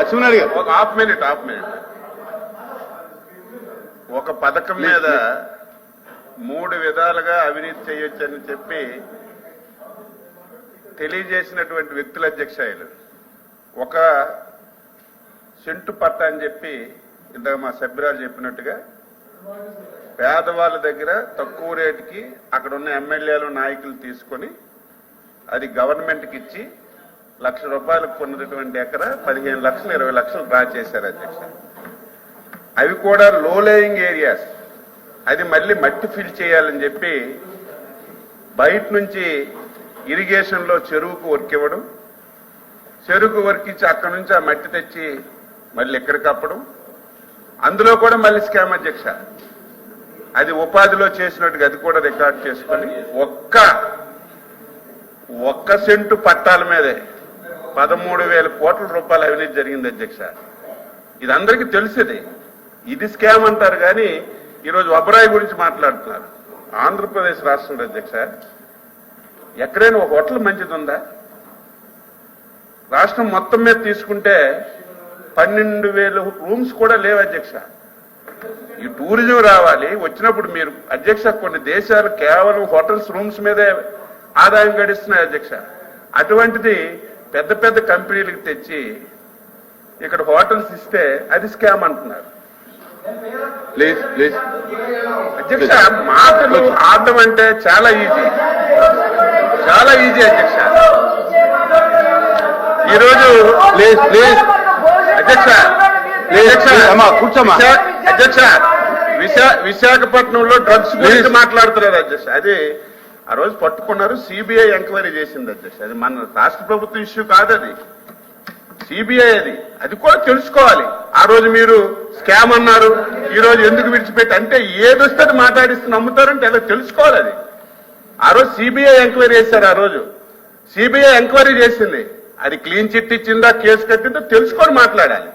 అశ్వినారి గారు ఒక half minute half minute. ఒక పథకం మీద మూడు విధాలుగా అవినీతి చేయొచ్చని చెప్పి తెలియజేసినటువంటి వ్యక్తుల అధ్యక్షాయులు. ఒక సెంటు పట్ట అని చెప్పి ఇందాక మా సభ్యురాలు చెప్పినట్టుగా పేదవాళ్ళ దగ్గర తక్కువ రేటుకి అక్కడ ఉన్న ఎమ్మెల్యేలు నాయకులు తీసుకొని అది గవర్నమెంట్కి ఇచ్చి లక్ష రూపాయలకు కొన్నటువంటి ఎక్కడ పదిహేను లక్షలు ఇరవై లక్షలు డ్రా చేశారు అధ్యక్ష. అవి కూడా లో లేయింగ్ ఏరియాస్ అది మళ్ళీ మట్టి ఫిల్ చేయాలని చెప్పి బయట నుంచి ఇరిగేషన్లో చెరువుకు వర్క్ ఇవ్వడం చెరువుకు వర్క్ ఇచ్చి అక్కడి నుంచి ఆ మట్టి తెచ్చి మళ్ళీ ఎక్కడికి అప్పడం అందులో కూడా మళ్ళీ స్కామ్ అధ్యక్ష. అది ఉపాధిలో చేసినట్టుగా అది కూడా రికార్డ్ చేసుకొని ఒక్క ఒక్క సెంటు పట్టాల మీదే పదమూడు వేల కోట్ల రూపాయల అవినీతి జరిగింది అధ్యక్ష. ఇది అందరికీ తెలిసేది. ఇది స్కామ్ అంటారు కానీ ఈరోజు అబ్రాయి గురించి మాట్లాడుతున్నారు. ఆంధ్రప్రదేశ్ రాష్ట్రం అధ్యక్ష. ఎక్కడైనా ఒక హోటల్ మంచిది ఉందా రాష్ట్రం మొత్తం మీద తీసుకుంటే పన్నెండు వేల రూమ్స్ కూడా లేవు అధ్యక్ష. ఈ టూరిజం రావాలి. వచ్చినప్పుడు మీరు అధ్యక్ష కొన్ని దేశాలు కేవలం హోటల్స్ రూమ్స్ మీదే ఆదాయం గడిస్తున్నాయి అధ్యక్ష. అటువంటిది పెద్ద పెద్ద కంపెనీలకు తెచ్చి ఇక్కడ హోటల్స్ ఇస్తే అది స్కామ్ అంటున్నారు. Please please. అధ్యక్ష మాటలు ఆడడం అంటే చాలా ఈజీ. చాలా ఈజీ అధ్యక్ష. ఈరోజు ప్లీజ్ ప్లీజ్. అధ్యక్ష ప్లీజ్ అధ్యక్ష విశా విశాఖపట్నంలో డ్రగ్స్ గురించి మాట్లాడుతున్నారు అధ్యక్ష. అది ఆ రోజు పట్టుకున్నారు సిబిఐ ఎంక్వైరీ చేసింది అధ్యక్ష అది మన రాష్ట్ర ప్రభుత్వం ఇష్యూ కాదు అది. సిబిఐ అది. అది కూడా తెలుసుకోవాలి. ఆ రోజు మీరు స్కామ్ అన్నారు ఈ రోజు ఎందుకు విడిచిపెట్టి? అంటే ఏదొస్తే అది మాట్లాడిస్తే నమ్ముతారంటే ఏదో తెలుసుకోవాలి అది. ఆ రోజు సిబిఐ ఎంక్వైరీ చేశారు ఆ రోజు. సిబిఐ ఎంక్వైరీ చేసింది. అది క్లీన్ చిట్ ఇచ్చిందా కేసు కట్టిందో తెలుసుకొని మాట్లాడాలి.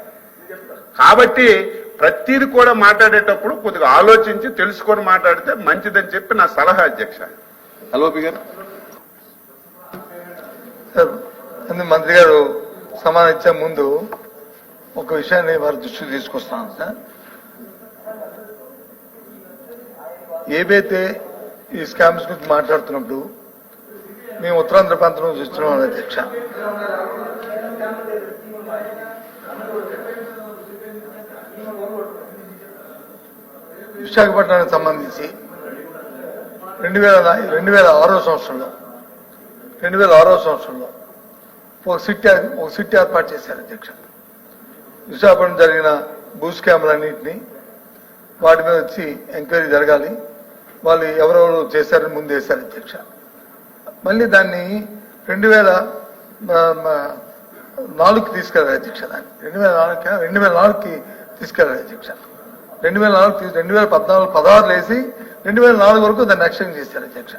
కాబట్టి ప్రతిది కూడా మాట్లాడేటప్పుడు కొద్దిగా ఆలోచించి తెలుసుకొని మాట్లాడితే మంచిదని చెప్పి నా సలహా అధ్యక్ష. హలో గారు సార్ మంత్రి గారు సమాధానం ఇచ్చే ముందు ఒక విషయాన్ని వారి దృష్టికి తీసుకొస్తాను సార్. ఏవైతే ఈ స్కామ్స్ గురించి మాట్లాడుతున్నప్పుడు మేము ఉత్తరాంధ్ర ప్రాంతంలో చూస్తున్నాం అధ్యక్ష విశాఖపట్నానికి సంబంధించి రెండు వేల రెండు వేల ఆరో సంవత్సరంలో రెండు వేల ఆరో సంవత్సరంలో ఒక సిట్ ఒక సిట్ ఏర్పాటు చేశారు అధ్యక్ష విశాఖపట్నం జరిగిన భూ స్కామ్లన్నింటినీ వాటి మీద వచ్చి ఎంక్వైరీ జరగాలి. వాళ్ళు ఎవరెవరు చేశారని ముందు వేశారు అధ్యక్ష. మళ్ళీ దాన్ని రెండు వేల నాలుగుకి తీసుకెళ్ళారు అధ్యక్ష దాన్ని. రెండు వేల నాలుగు రెండు వేల నాలుగుకి తీసుకెళ్ళారు అధ్యక్ష. రెండు వేల నాలుగు తీసు- రెండు వేల పద్నాలుగు పదహారులు వేసి రెండు వేల నాలుగు వరకు దాన్ని ఎక్స్టెండ్ చేశారు అధ్యక్ష.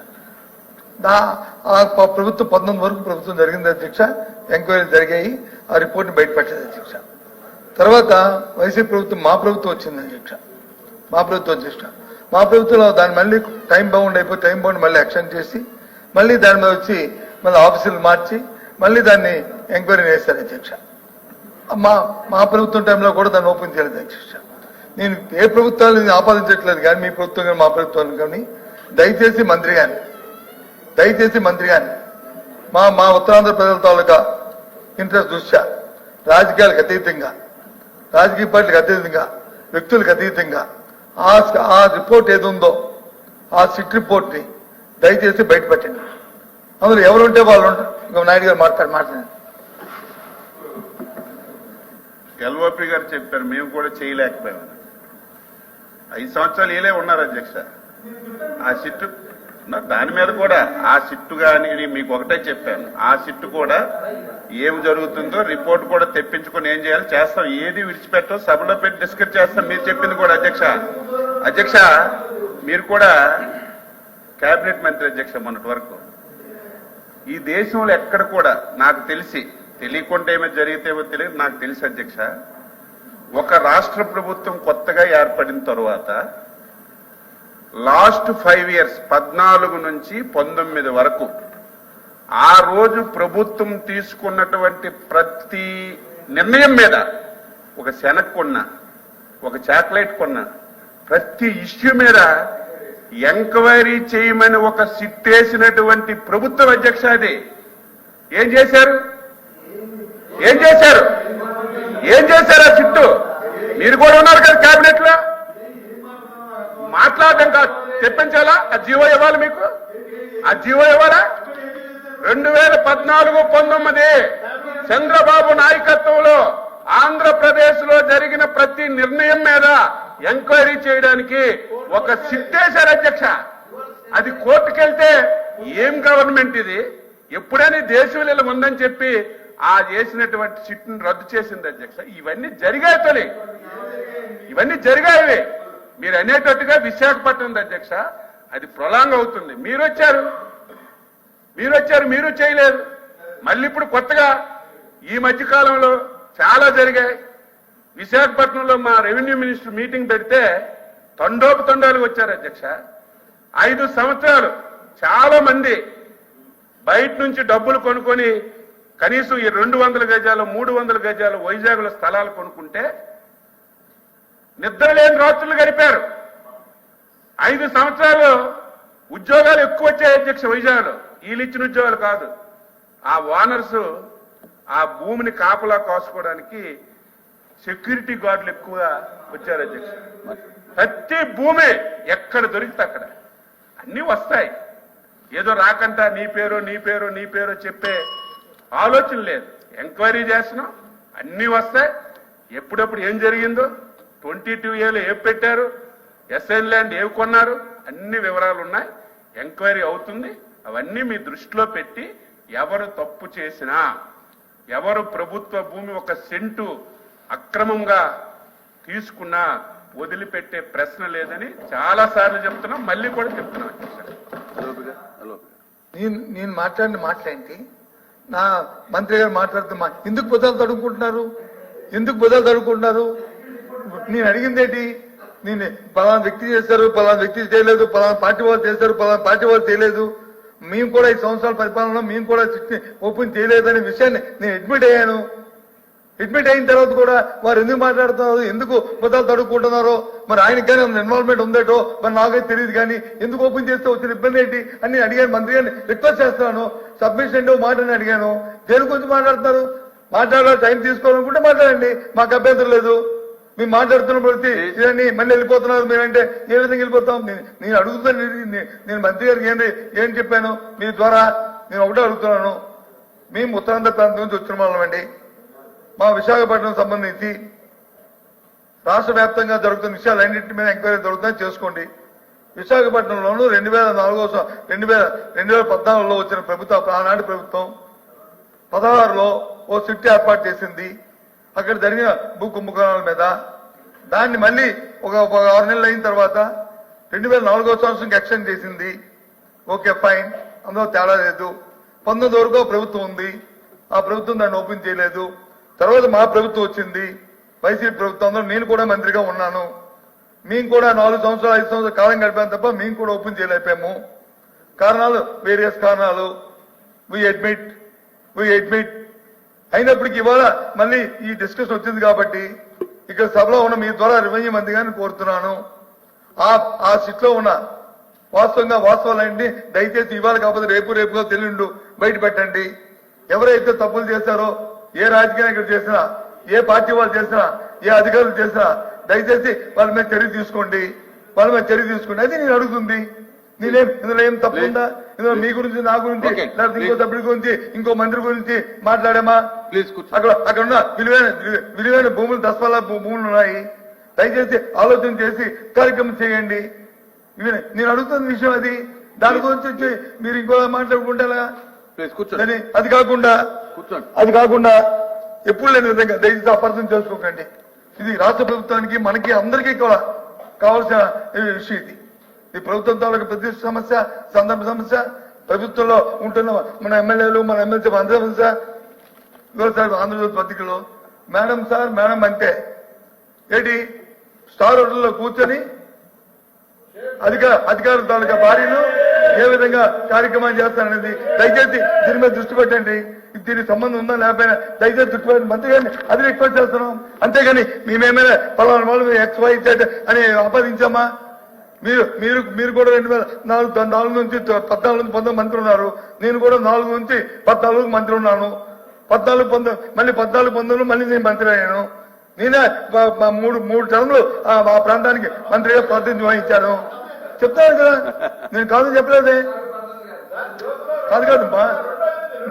దా ఆ ప్రభుత్వం పంతొమ్మిది వరకు ప్రభుత్వం జరిగింది అధ్యక్ష ఎంక్వైరీ జరిగాయి ఆ రిపోర్ట్ని బయటపెట్టలేదు అధ్యక్ష. తర్వాత వైసీపీ ప్రభుత్వం మా ప్రభుత్వం వచ్చింది అధ్యక్ష. మా ప్రభుత్వం అధ్యక్ష. మా ప్రభుత్వంలో దాన్ని మళ్ళీ టైం బౌండ్ అయిపోయి టైం బౌండ్ మళ్ళీ ఎక్స్టెండ్ చేసి మళ్ళీ దాని మీద వచ్చి మళ్ళీ ఆఫీసులు మార్చి మళ్ళీ దాన్ని ఎంక్వైరీ చేశారు అధ్యక్ష. మా మా ప్రభుత్వం టైంలో కూడా దాన్ని ఓపెన్ చేయలేదు అధ్యక్ష. నేను ఏ ప్రభుత్వాన్ని ఆపాదించట్లేదు కానీ మీ ప్రభుత్వం కానీ మా ప్రభుత్వాన్ని కానీ దయచేసి మంత్రి గాని దయచేసి మంత్రి గాని మా మా ఉత్తరాంధ్ర ప్రజల తాలూకా ఇంట్రెస్ట్ దృష్ట్యా రాజకీయాలకు అతీతంగా రాజకీయ పార్టీలకు అతీతంగా వ్యక్తులకు అతీతంగా ఆ ఆ రిపోర్ట్ ఏది ఉందో ఆ సిట్ రిపోర్ట్ని దయచేసి బయటపెట్టండి. అందులో ఎవరు ఉంటే వాళ్ళు ఇంకా నాయుడు గారు మాట్లాడు మాట్లాడండి. ఎల్ఓపి గారు చెప్పారు మేము కూడా చేయలేకపోయాము ఐదు సంవత్సరాలు ఏలే ఉన్నారు అధ్యక్ష. ఆ సిట్టు నా- దాని మీద కూడా ఆ సిట్టు కానీ మీకు ఒకటే చెప్పాను. ఆ సిట్టు కూడా ఏం జరుగుతుందో రిపోర్ట్ కూడా తెప్పించుకొని ఏం చేయాలి చేస్తాం. ఏది విడిచిపెట్టం సభలో పెట్టి డిస్కస్ చేస్తాం. మీరు చెప్పింది కూడా అధ్యక్ష. అధ్యక్ష మీరు కూడా కేబినెట్ మంత్రి అధ్యక్ష మొన్నటి వరకు. ఈ దేశంలో ఎక్కడ కూడా నాకు తెలిసి తెలియకుండా ఏమో జరిగితేమో తెలియదు నాకు తెలిసి అధ్యక్ష. ఒక రాష్ట్ర ప్రభుత్వం కొత్తగా ఏర్పడిన తరువాత లాస్ట్ ఫైవ్ ఇయర్స్ పద్నాలుగు నుంచి పంతొమ్మిది వరకు ఆ రోజు ప్రభుత్వం తీసుకున్నటువంటి ప్రతి నిర్ణయం మీద ఒక శనక్ కొన్నా ఒక చాక్లెట్ కొన్నా ప్రతి ఇష్యూ మీద ఎంక్వైరీ చేయమని ఒక సిట్టేసినటువంటి ప్రభుత్వ అధ్యక్ష అది. ఏం చేశారు? ఏం చేశారు? ఏం చేశారా ఆ మీరు కూడా ఉన్నారు కదా కేబినెట్లో మాట్లాడడం కాదు. తెప్పించాలా? ఆ జీవో ఇవ్వాలి మీకు? ఆ జీవో ఇవ్వాలా? రెండు వేల పద్నాలుగు పంతొమ్మిది చంద్రబాబు నాయకత్వంలో ఆంధ్రప్రదేశ్లో జరిగిన ప్రతి నిర్ణయం మీద ఎంక్వైరీ చేయడానికి ఒక సిట్టేశారు అధ్యక్ష. అది కోర్టుకెళ్తే ఏం గవర్నమెంట్ ఇది? ఎప్పుడైనా దేశంలో ఇలా ఉందని చెప్పి ఆ చేసినటువంటి సిట్ని రద్దు చేసింది అధ్యక్ష. ఇవన్నీ జరిగాయి తొలి ఇవన్నీ జరిగాయి మీరు అనేటట్టుగా విశాఖపట్నం అధ్యక్ష. అది ప్రొలాంగ్ అవుతుంది. మీరు వచ్చారు మీరు వచ్చారు మీరు చేయలేదు. మళ్ళీ ఇప్పుడు కొత్తగా ఈ మధ్య కాలంలో చాలా జరిగాయి. విశాఖపట్నంలో మా రెవెన్యూ మినిస్టర్ మీటింగ్ పెడితే తండోపు తండాలు వచ్చారు అధ్యక్ష. ఐదు సంవత్సరాలు చాలా మంది బయట నుంచి డబ్బులు కొనుక్కొని కనీసం ఈ రెండు వందల గజాలు మూడు వందల గజాలు వైజాగ్లో స్థలాలు కొనుక్కుంటే నిద్ర లేని రాత్రులు గడిపారు. ఐదు సంవత్సరాలు ఉద్యోగాలు ఎక్కువ వచ్చాయి అధ్యక్ష వైజాగ్లో. వీళ్ళు ఇచ్చిన ఉద్యోగాలు కాదు. ఆ ఓనర్స్ ఆ భూమిని కాపలా కాసుకోవడానికి సెక్యూరిటీ గార్డులు ఎక్కువ వచ్చారు అధ్యక్ష. ప్రతి భూమి ఎక్కడ దొరికితే అక్కడ. అన్ని వస్తాయి. ఏదో రాకంటా నీ పేరు నీ పేరు నీ పేరు చెప్పే ఆలోచన లేదు. ఎంక్వైరీ చేస్తున్నాం. అన్ని వస్తాయి. ఎప్పుడప్పుడు ఏం జరిగిందో ట్వంటీ టూ ఏళ్ళు ఏం పెట్టారు? ఎస్ఎన్ ల్యాండ్ ఏవి కొన్నారు? అన్ని వివరాలు ఉన్నాయి. ఎంక్వైరీ అవుతుంది. అవన్నీ మీ దృష్టిలో పెట్టి ఎవరు తప్పు చేసినా ఎవరు ప్రభుత్వ భూమి ఒక సెంటు అక్రమంగా తీసుకున్నా వదిలిపెట్టే ప్రశ్న లేదని చాలా సార్లు చెప్తున్నాం. మళ్ళీ కూడా చెప్తున్నాం. నేను నేను మాట్లాడిన మాటలేంటి? నా మంత్రి గారు మాట్లాడుతూ ఎందుకు బుధాలు తడుముకుంటున్నారు? ఎందుకు బుధాలు తడుముకుంటున్నారు? నేను అడిగింది ఏంటి నేను పలానా వ్యక్తి చేశారు పలానా వ్యక్తి చేయలేదు పలానా పార్టీ వాళ్ళు చేశారు పలానా పార్టీ వాళ్ళు చేయలేదు. మేము కూడా ఈ సంవత్సరాల పరిపాలనలో మేము కూడా ఓపెన్ చేయలేదనే విషయాన్ని నేను అడ్మిట్ అయ్యాను. అడ్మిట్ అయిన తర్వాత కూడా వారు ఎందుకు మాట్లాడుతున్నారు? ఎందుకు బుధాలు తడుక్కుంటున్నారో మరి ఆయనకి కానీ ఇన్వాల్వ్మెంట్ ఉందేటో? మరి నాకైతే తెలియదు కానీ ఎందుకు ఓపెన్ చేస్తే వచ్చిన ఇబ్బంది ఏంటి? అని అడిగాను. మంత్రి గారిని రిక్వెస్ట్ చేస్తున్నాను. సబ్మిషన్ ఏంటో మాటని అడిగాను. దేని గురించి మాట్లాడుతున్నారు? మాట్లాడాలి టైం తీసుకోవాలనుకుంటే మాట్లాడండి. మాకు అభ్యంతరం లేదు. మేము మాట్లాడుతున్న ప్రతి ఇదని మళ్ళీ వెళ్ళిపోతున్నారు. మీరంటే ఏ విధంగా వెళ్ళిపోతాం? నేను- అడుగుతాను నేను- నేను మంత్రి గారికి ఏంటి ఏం చెప్పాను? మీ ద్వారా నేను ఒకటే అడుగుతున్నాను. మేము ఉత్తరాంధ్ర ప్రాంతం నుంచి వచ్చిన వాళ్ళమండి. మా విశాఖపట్నం సంబంధించి రాష్ట్ర వ్యాప్తంగా జరుగుతున్న విషయాలన్నింటి మీద ఎంక్వైరీ జరుగుతుందని చేసుకోండి. విశాఖపట్నంలోను రెండు వేల నాలుగో రెండు వేల రెండు వేల పద్నాలుగులో వచ్చిన ప్రభుత్వం ఆనాటి ప్రభుత్వం పదహారులో ఓ సిట్ ఏర్పాటు చేసింది. అక్కడ జరిగిన భూ కుంభకోణాల మీద. దాన్ని మళ్ళీ ఒక ఆరు నెలలు అయిన తర్వాత రెండు వేల నాలుగో సంవత్సరంకి ఎక్స్టెండ్ చేసింది. Okay fine. అందులో తేడా లేదు. పంతొమ్మిది వరకు ప్రభుత్వం ఉంది. ఆ ప్రభుత్వం దాన్ని ఓపెన్ చేయలేదు. తర్వాత మా ప్రభుత్వం వచ్చింది. వైసీపీ ప్రభుత్వంలో నేను కూడా మంత్రిగా ఉన్నాను. మేము కూడా నాలుగు సంవత్సరాలు ఐదు సంవత్సరాలు కాలం గడిపాను తప్ప మేము కూడా ఓపెన్ చేయలేకపోయాము. కారణాలు వేరియస్ కారణాలు. వి అడ్మిట్ వి అడ్మిట్ అయినప్పటికీ ఇవాళ మళ్ళీ ఈ డిస్కషన్ వచ్చింది కాబట్టి ఇక్కడ సభలో ఉన్న మీ ద్వారా రెవెన్యూ మంది కానీ కోరుతున్నాను. ఆ ఆ సిట్లో ఉన్న వాస్తవంగా వాస్తవాలండి దయచేసి ఇవాళ కాకపోతే రేపు రేపుగా తెలియండు బయట పెట్టండి. ఎవరైతే తప్పులు చేశారో ఏ రాజకీయ నాయకుడు చేసినా ఏ పార్టీ వాళ్ళు చేసినా ఏ అధికారులు చేసినా దయచేసి వాళ్ళ మీద చర్య తీసుకోండి. వాళ్ళ మీద చర్య తీసుకోండి. అది నేను అడుగుతుంది. నేనేం ఇందులో ఏం తప్పు ఉందా? ఇందులో మీ గురించి నా గురించి. లేకపోతే ఇంకో సభ్యుడి గురించి ఇంకో మంత్రి గురించి మాట్లాడామా? ప్లీజ్ అక్కడ అక్కడ ఉన్న విలువైన విలువైన భూములు దశపాల భూములు ఉన్నాయి. దయచేసి ఆలోచన చేసి కార్యక్రమం చేయండి. నేను అడుగుతున్న విషయం అది. దాని గురించి వచ్చి మీరు ఇంకో మాట్లాడుకుంటారా? అది కాకుండా అది కాకుండా ఎప్పుడు లేని విధంగా దయచేసి అపార్థం చేసుకోకండి ఇది రాష్ట్ర ప్రభుత్వానికి మనకి అందరికీ కూడా కావాల్సిన విషయం ఇది. ఈ ప్రభుత్వం తాలూకు ప్రతి సమస్య సందర్భ సమస్య ప్రభుత్వంలో ఉంటున్న మన ఎమ్మెల్యేలు మన ఎమ్మెల్సీ అందరి సమస్య సార్ ఆంధ్రప్రదేశ్ పత్రికలో మేడం సార్ మేడం అంటే ఏంటి? స్టార్ హోటల్లో కూర్చొని అధిక అధికారుల తాలూకా భార్యలు ఏ విధంగా కార్యక్రమాలు చేస్తారనేది దయచేసి దీని మీద దృష్టి పెట్టండి. దీనికి సంబంధం ఉందా లేకపోయినా దయచేసి దృష్టి పెట్టండి. మంత్రి గారిని అది రిక్వెస్ట్ చేస్తున్నాం. అంతేగాని మేమేమైనా పలానా వాళ్ళు ఎక్స్ వై జెడ్ అని ఆపాదించామా మీరు మీరు మీరు కూడా రెండు వేల నాలుగు నాలుగు నుంచి పద్నాలుగు నుంచి పంతొమ్మిది మంత్రి ఉన్నారు. నేను కూడా నాలుగు నుంచి పద్నాలుగు మంత్రి ఉన్నాను. పద్నాలుగు పంతొమ్మిది మళ్ళీ పద్నాలుగు పంతొమ్మిది మళ్ళీ నేను మంత్రి అయ్యాను. నేనే మూడు మూడు టర్మ్లు ఆ మా ప్రాంతానికి మంత్రిగా ప్రాతినిధ్యం వహించాను. చెప్తాను కదా. నేను కాదు చెప్పలేదే. కాదు కాదు మా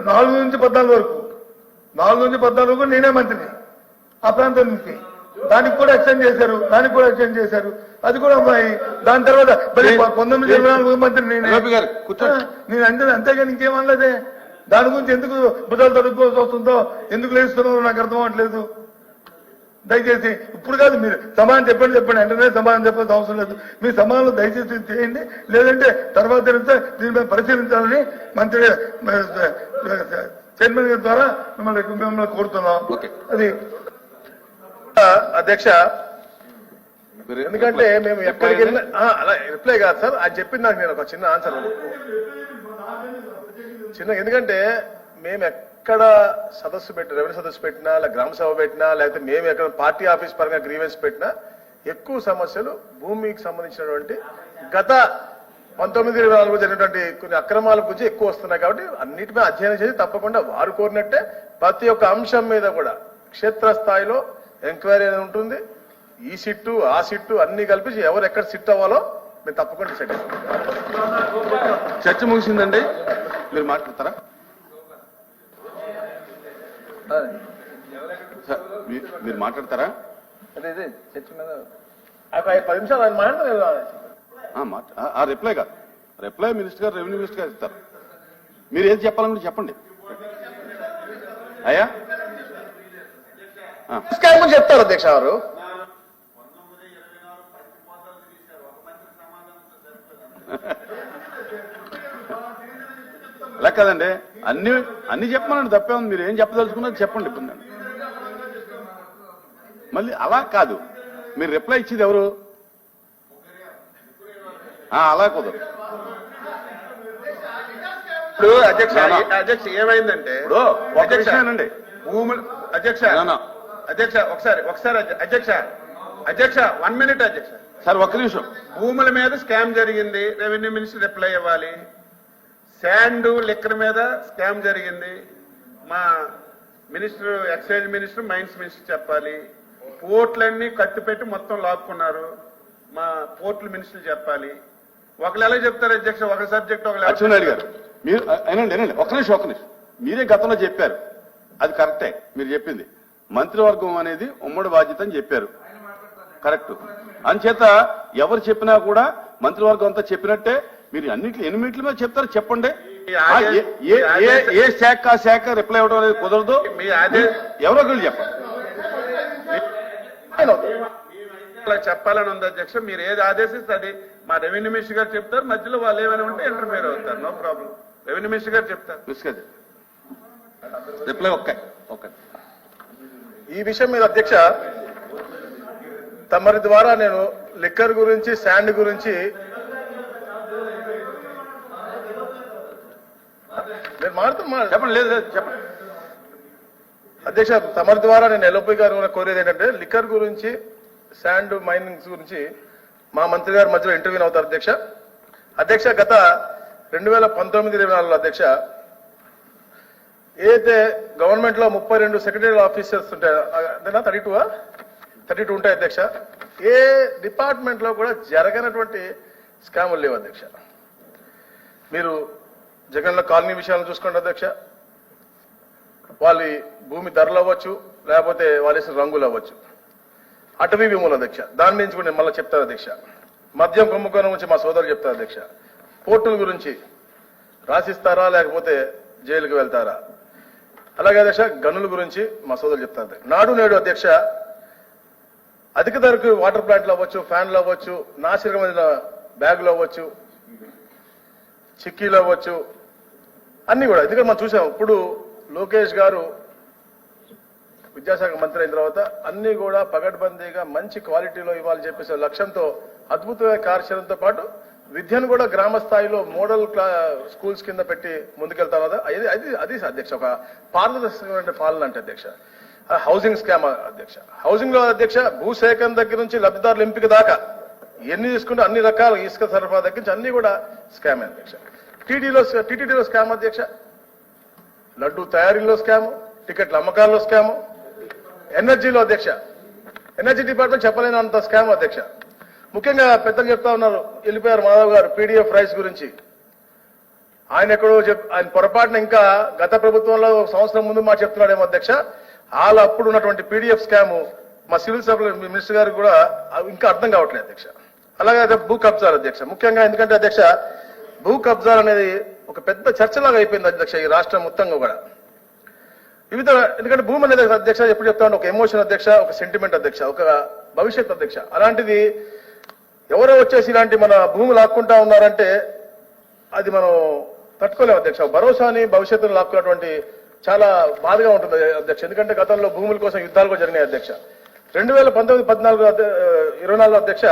నాలుగు నుంచి పద్నాలుగు వరకు. నాలుగు నుంచి పద్నాలుగు వరకు నేనే మంత్రిని. ఆ ప్రాంతం నుంచి. దానికి కూడా ఎక్స్టెండ్ చేశారు. దానికి కూడా ఎక్స్టెండ్ చేశారు. అది కూడా ఉన్నాయి దాని తర్వాత పంతొమ్మిది ఇరవై నాలుగు మంత్రి నేను. అంతే అంతేగాని ఇంకేమనలేదే దాని గురించి ఎందుకు భుజాలు తడుక్కోవాల్సి వస్తుందో ఎందుకు లేస్తున్నారో నాకు అర్థం అవ్వట్లేదు. దయచేసి ఇప్పుడు కాదు మీరు సమాధానం చెప్పండి చెప్పండి వెంటనే సమాధానం చెప్పాల్సిన అవసరం లేదు. మీ సమాధానం దయచేసి చేయండి లేదంటే తర్వాత తెలిస్తే దీని మీద పరిశీలించాలని మంత్రి చైర్మన్ గారి ద్వారా మిమ్మల్ని మిమ్మల్ని కోరుతున్నాం. అది అధ్యక్ష ఎందుకంటే మేము ఎక్కడికి వెళ్ళినా అలా రిప్లై కాదు సార్ అది చెప్పింది నాకు నేను ఒక చిన్న ఆన్సర్ చిన్న ఎందుకంటే మేము ఎక్కడ సదస్సు పెట్టిన రెవెన్యూ సదస్సు పెట్టినా లేదా గ్రామ సభ పెట్టినా లేకపోతే మేము ఎక్కడ పార్టీ ఆఫీస్ పరంగా గ్రీవెన్స్ పెట్టినా ఎక్కువ సమస్యలు భూమికి సంబంధించినటువంటి గత పంతొమ్మిది ఇరవై నాలుగు జరిగినటువంటి కొన్ని అక్రమాల గురించి ఎక్కువ వస్తున్నాయి కాబట్టి అన్నిటిపై అధ్యయనం చేసి తప్పకుండా వారు కోరినట్టే. ప్రతి ఒక్క అంశం మీద కూడా క్షేత్రస్థాయిలో ఎంక్వైరీ అనేది ఉంటుంది. ఈ సిట్టు ఆ సిట్టు అన్ని కలిపి ఎవరు ఎక్కడ సిట్ అవ్వాలో మేము తప్పకుండా సెట్ చర్చ ముగిసిందండి. మీరు మాట్లాడతారా? సార్, మీరు మాట్లాడతారా? అదే చర్చ మీద. పది నిమిషాలు ఆయన మాట్లాడలేదు రిప్లై కాదు. రిప్లై మినిస్టర్ గారు రెవెన్యూ మినిస్టర్ గారు ఇస్తారు. మీరు ఏది చెప్పాలనుకుంటే చెప్పండి. అయ్యా? చెప్తారు అధ్యక్ష గారు. కదండి. అన్ని అన్ని చెప్పమనండి తప్పే ఉంది. మీరు ఏం చెప్పదలుచుకున్నది చెప్పండి ఇప్పుడు నేను. మళ్ళీ అలా కాదు. మీరు రిప్లై ఇచ్చేది ఎవరు? ఆ, అలా కుదరదు. ఇప్పుడు అధ్యక్ష. అధ్యక్ష ఏమైందంటే ఒక అధ్యక్ష, విషయానండి భూములు అధ్యక్ష ఒకసారి ఒకసారి అధ్య- అధ్యక్ష అధ్యక్ష వన్ మినిట్ అధ్యక్ష. సార్ ఒక్క నిమిషం. భూముల మీద స్కామ్ జరిగింది. రెవెన్యూ మినిస్టర్ రిప్లై ఇవ్వాలి. శాండ్ లిక్కర్ మీద స్కామ్ జరిగింది. మా minister excise minister mines minister చెప్పాలి. పోర్ట్లన్నీ కట్టుపెట్టి మొత్తం లాక్కున్నారు. మా పోర్టుల మినిస్టర్ చెప్పాలి. ఒకళ్ళు ఎలా చెప్తారు అధ్యక్ష ఒక సబ్జెక్ట్ ఒకళ్ళు గారు మీరు అయినండి అయినండి ఒక్క నిమిషం ఒక్క నిమిషం. మీరే గతంలో చెప్పారు. అది కరెక్టే మీరు చెప్పింది. మంత్రివర్గం అనేది ఉమ్మడి బాధ్యత అని చెప్పారు. కరెక్ట్. అంచేత ఎవరు చెప్పినా కూడా మంత్రివర్గం అంతా చెప్పినట్టే మీరు అన్నింటి ఎనిమిట్ల మీద చెప్తారు చెప్పండి. ఏ- శాఖ ఆ శాఖ రిప్లై ఇవ్వడం అనేది కుదరదు. ఎవరో ఒకళ్ళు చెప్పండి. చెప్పాలని ఉంది అధ్యక్ష. మీరు ఏది ఆదేశిస్తే అది మా రెవెన్యూ మినిస్టర్ గారు చెప్తారు. మధ్యలో వాళ్ళు ఏమైనా ఉంటే ఇంటర్ఫియర్ అవుతారు. నో ప్రాబ్లం రెవెన్యూ మినిస్టర్ గారు చెప్తారు. రిప్లై ఒక్క ఒక్క ఈ విషయం మీద అధ్యక్ష తమరి ద్వారా నేను లిక్కర్ గురించి శాండ్ గురించి నేను మాట్లాడుతున్నా చెప్పండి లేదు లేదు చెప్పండి. అధ్యక్ష తమరి ద్వారా నేను ఎల్ఓపి గారు కోరేది ఏంటంటే లిక్కర్ గురించి శాండ్ మైనింగ్స్ గురించి మా మంత్రి గారి మధ్యలో ఇంటర్వ్యూ అవుతారు అధ్యక్ష. అధ్యక్ష గత రెండు వేల పంతొమ్మిది ఇరవై నాలుగులో అధ్యక్ష ఏదైతే గవర్నమెంట్లో ముప్పై రెండు సెక్రటరీ ఆఫీసర్స్ ఉంటాయో థర్టీ టూ థర్టీ టూ ఉంటాయి అధ్యక్ష. ఏ డిపార్ట్మెంట్లో కూడా జరగనటువంటి స్కాములు లేవు అధ్యక్ష. మీరు జగన్లో కాలనీ విషయాలను చూసుకోండి అధ్యక్ష. వాళ్ళ భూమి ధరలు అవ్వచ్చు లేకపోతే వాళ్ళు వేసిన రంగులు అవ్వచ్చు. అటవీ భూములు అధ్యక్ష. దాని నుంచి కూడా నేను మళ్ళీ చెప్తాను అధ్యక్ష. మద్యం కుంభకోణం గురించి మా సోదరులు చెప్తారు అధ్యక్ష. పోర్టుల గురించి రాసిస్తారా లేకపోతే జైలుకు వెళ్తారా? అలాగే అధ్యక్ష గనుల గురించి మా సోదరులు చెప్తారు నాడు నేడు అధ్యక్ష అధిక ధరకు వాటర్ ప్లాంట్లు అవ్వచ్చు ఫ్యాన్లు అవ్వచ్చు నాశనమైన బ్యాగులు అవ్వచ్చు చిక్కీలు అవ్వచ్చు అన్ని కూడా. ఎందుకంటే మనం చూసాం ఇప్పుడు లోకేష్ గారు విద్యాశాఖ మంత్రి అయిన తర్వాత అన్ని కూడా పగడ్బందీగా మంచి క్వాలిటీలో ఇవ్వాలని చెప్పేసి లక్ష్యంతో అద్భుతమైన కార్యక్రమంతో పాటు విద్యను కూడా గ్రామ స్థాయిలో మోడల్ స్కూల్స్ కింద పెట్టి ముందుకెళ్తాం కదా అది అది అది అధ్యక్ష ఒక పారదర్శకమైన పాలన అంటే అధ్యక్ష. హౌసింగ్ స్కామ్ అధ్యక్ష. హౌసింగ్లో అధ్యక్ష భూసేకరణ దగ్గర నుంచి లబ్ధిదారుల ఎంపిక దాకా ఎన్ని తీసుకుంటే అన్ని రకాల ఇసుక సరఫరా దగ్గర నుంచి అన్ని కూడా స్కామ్ అధ్యక్ష. టీడీలో టీటీడీలో స్కామ్ అధ్యక్ష. లడ్డు తయారీలో స్కామ్ టికెట్ల అమ్మకాల్లో స్కామ్ ఎనర్జీలో అధ్యక్ష. ఎనర్జీ డిపార్ట్మెంట్ చెప్పలేనంత స్కామ్ అధ్యక్ష. ముఖ్యంగా పెద్దలు చెప్తా ఉన్నారు వెళ్ళిపోయారు మాధవ్ గారు పీడీఎఫ్ రైస్ గురించి. ఆయన ఎక్కడో చెప్ ఆయన పొరపాటున ఇంకా గత ప్రభుత్వంలో ఒక సంవత్సరం ముందు మా చెప్తున్నాడేమో అధ్యక్ష. వాళ్ళ అప్పుడు ఉన్నటువంటి పీడీఎఫ్ స్కామ్ మా సివిల్ సప్లై మినిస్టర్ గారు కూడా ఇంకా అర్థం కావట్లేదు అధ్యక్ష. అలాగే భూ కబ్జాలు అధ్యక్ష. ముఖ్యంగా ఎందుకంటే అధ్యక్ష భూ కబ్జాలు అనేది ఒక పెద్ద చర్చలాగా అయిపోయింది అధ్యక్ష ఈ రాష్ట్రం మొత్తంగా కూడా. వివిధ ఎందుకంటే భూమి అనేది అధ్యక్ష ఎప్పుడు చెప్తాను ఒక ఎమోషన్ అధ్యక్ష ఒక సెంటిమెంట్ అధ్యక్ష ఒక భవిష్యత్ అధ్యక్ష. అలాంటిది ఎవరో వచ్చేసి ఇలాంటి మన భూమి లాక్కుంటా ఉన్నారంటే అది మనం తట్టుకోలేము అధ్యక్ష. భరోసాని భవిష్యత్తును లాక్కున్నటువంటి చాలా బాధగా ఉంటుంది అధ్యక్ష. ఎందుకంటే గతంలో భూముల కోసం యుద్ధాలు కూడా జరిగినాయి అధ్యక్ష. రెండు వేల పంతొమ్మిది పద్నాలుగు అధ్య- ఇరవై నాలుగు అధ్యక్ష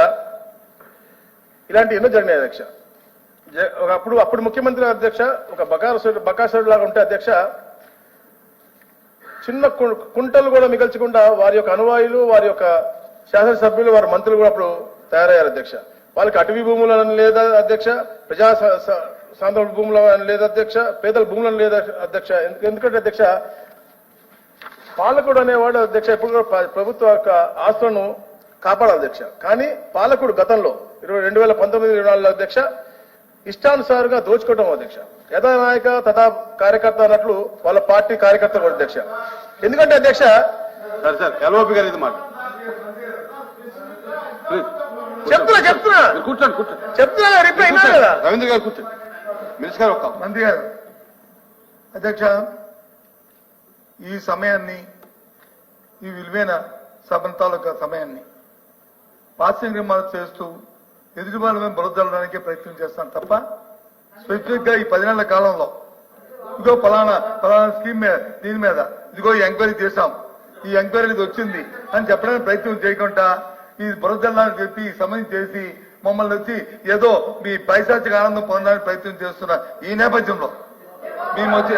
ఇలాంటి ఎన్నో జరిగినాయి అధ్యక్ష. అప్పుడు అప్పుడు ముఖ్యమంత్రి అధ్యక్ష ఒక బకాసుడు బకాసుడు లాగా ఉంటే అధ్యక్ష చిన్న కుంటలు కూడా మిగల్చకుండా వారి యొక్క అనువాయులు వారి యొక్క శాసనసభ్యులు వారి మంత్రులు కూడా అప్పుడు తయారయ్యారు అధ్యక్ష. వాళ్ళకి అటవీ భూములను లేదా అధ్యక్ష ప్రజా స- స- సాంద్ర లేదా అధ్యక్ష పేదల భూములను లేదా అధ్యక్ష ఎందుకంటే అధ్యక్ష పాలకుడు అనేవాడు అధ్యక్ష ఎప్పుడు ప్రభుత్వ యొక్క ఆస్తులను కాపాడాలి అధ్యక్ష. కానీ పాలకుడు గతంలో ఇరవై రెండు వేల పంతొమ్మిది ఇరవై నాలుగులో అధ్యక్ష ఇష్టానుసారంగా దోచుకోవడం అధ్యక్ష. యథా నాయక తథా కార్యకర్త అన్నట్లు వాళ్ళ పార్టీ కార్యకర్త కూడా అధ్యక్ష. ఎందుకంటే అధ్యక్ష సరే సార్ ఎల్ఓపి గారు ఇది మాట. చెప్తున్నా చెప్తున్నా. కూర్చోండి కూర్చోండి. చెప్తున్నా రిప్లై కదా రవీంద్ర గారు కూర్చోండి. మినిస్టర్ గారు ఒక్క మంత్రి గారు. అధ్యక్ష ఈ సమయాన్ని ఈ విలువైన సభ తాలూకా సమయాన్ని పాశ్చిమ చేస్తూ ఎదుటి వాళ్ళ మీద ప్రయత్నం చేస్తాను తప్ప స్పెసిఫిక్గా ఈ పది నెలల కాలంలో ఇదిగో ఫలానా ఫలానా స్కీమ్ మీద దీని మీద ఇదిగో ఈ ఎంక్వైరీ చేశాం. ఈ ఎంక్వైరీ వచ్చింది అని చెప్పడానికి ప్రయత్నం చేయకుండా ఈ బురదల్లాన్ని చెప్పి సమయం చేసి మమ్మల్ని వచ్చి ఏదో మీ పైశాచిక ఆనందం పొందడానికి ప్రయత్నం చేస్తున్న ఈ నేపథ్యంలో. మేము వచ్చి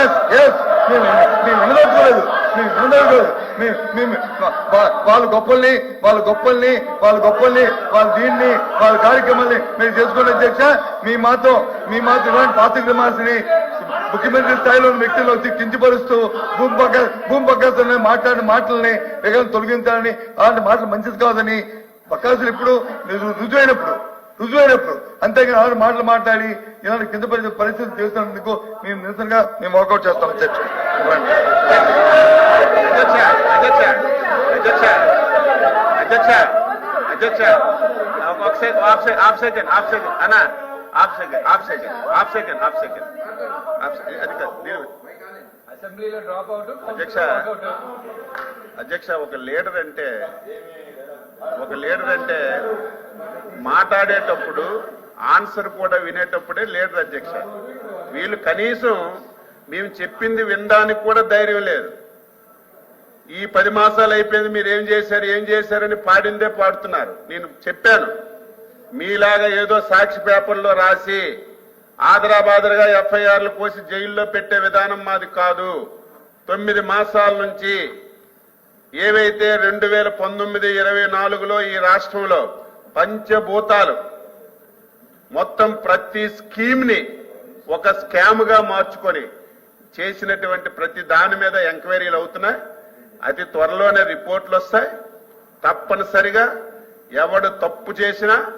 ఎస్ ఎస్ మేము మేము వినదలుచుకోలేదు మేము వినదలుచుకోలేదు మేము మేము వాళ్ళ గొప్పల్ని వాళ్ళ గొప్పల్ని వాళ్ళ గొప్పల్ని వాళ్ళ దీన్ని వాళ్ళ కార్యక్రమాల్ని మీరు చేసుకోండి అధ్యక్ష మీ మాతో మీ మాతో ఇలాంటి పాతిక్రమాల్సిని ముఖ్యమంత్రి స్థాయిలో ఉన్న వ్యక్తులు వచ్చి కించపరుస్తూ భూమి పక్క భూమి పక్కనే మాట్లాడిన మాటల్ని వేగం తొలగించాలని అలాంటి మాటలు మంచిది కాదని పక్కాసులు ఇప్పుడు రుజువైనప్పుడు రుజువైనప్పుడు అంతేగాని ఆరు మాటలు మాట్లాడి ఇలాంటి కింద పరి పరిస్థితి చేస్తున్నందుకు మేము నిరసనగా మేము వాకౌట్ చేస్తాం. అవుట్ అధ్యక్ష అధ్యక్ష ఒక లీడర్ అంటే ఒక లీడర్ అంటే మాట్లాడేటప్పుడు ఆన్సర్ కూడా వినేటప్పుడే లీడర్ అధ్యక్ష. వీళ్ళు కనీసం మేము చెప్పింది వినడానికి కూడా ధైర్యం లేదు. ఈ పది మాసాలు అయిపోయింది మీరు ఏం చేశారు ఏం చేశారని పాడిందే పాడుతున్నారు. నేను చెప్పాను. మీలాగా ఏదో సాక్షి పేపర్లో రాసి ఆదరాబాదరగా ఎఫ్ఐఆర్లు కోసి జైల్లో పెట్టే విధానం మాది కాదు. తొమ్మిది మాసాల నుంచి ఏవైతే రెండు వేల పంతొమ్మిది ఇరవై నాలుగులో ఈ రాష్ట్రంలో పంచభూతాలు మొత్తం ప్రతి స్కీమ్ని ఒక స్కామ్గా మార్చుకొని చేసినటువంటి ప్రతి దాని మీద ఎంక్వైరీలు అవుతున్నాయి. అతి త్వరలోనే రిపోర్ట్లు వస్తాయి. తప్పనిసరిగా ఎవడు తప్పు చేసినా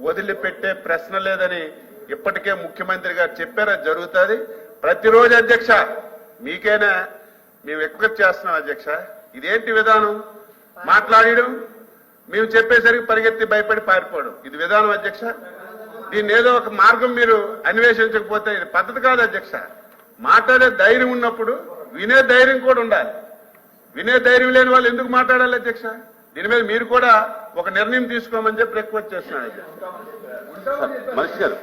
వదిలిపెట్టే ప్రశ్న లేదని ఇప్పటికే ముఖ్యమంత్రి గారు చెప్పారు. అది జరుగుతుంది. ప్రతిరోజు అధ్యక్ష మీకైనా? మేము ఎక్కువ చేస్తున్నాం అధ్యక్ష. ఇదేంటి విధానం? మాట్లాడడం. మేము చెప్పేసరికి పరిగెత్తి భయపడి పారిపోవడం. ఇది విధానం అధ్యక్ష. దీన్ని ఏదో ఒక మార్గం మీరు అన్వేషించకపోతే ఇది పద్ధతి కాదు అధ్యక్ష. మాట్లాడే ధైర్యం ఉన్నప్పుడు వినే ధైర్యం కూడా ఉండాలి. వినే ధైర్యం లేని వాళ్ళు ఎందుకు మాట్లాడాలి అధ్యక్ష? దీని మీద మీరు కూడా ఒక నిర్ణయం తీసుకోమని చెప్పి రిక్వెస్ట్ చేస్తున్నాను అధ్యక్ష. మనిషి గారు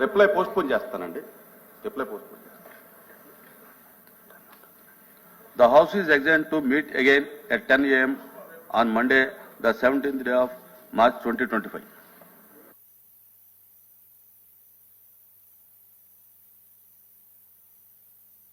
రిప్లై పోస్ట్ పోన్ చేస్తానండి. Reply post The House is adjourned to meet again at 10 a.m. on Monday, the 17th day of March 2025.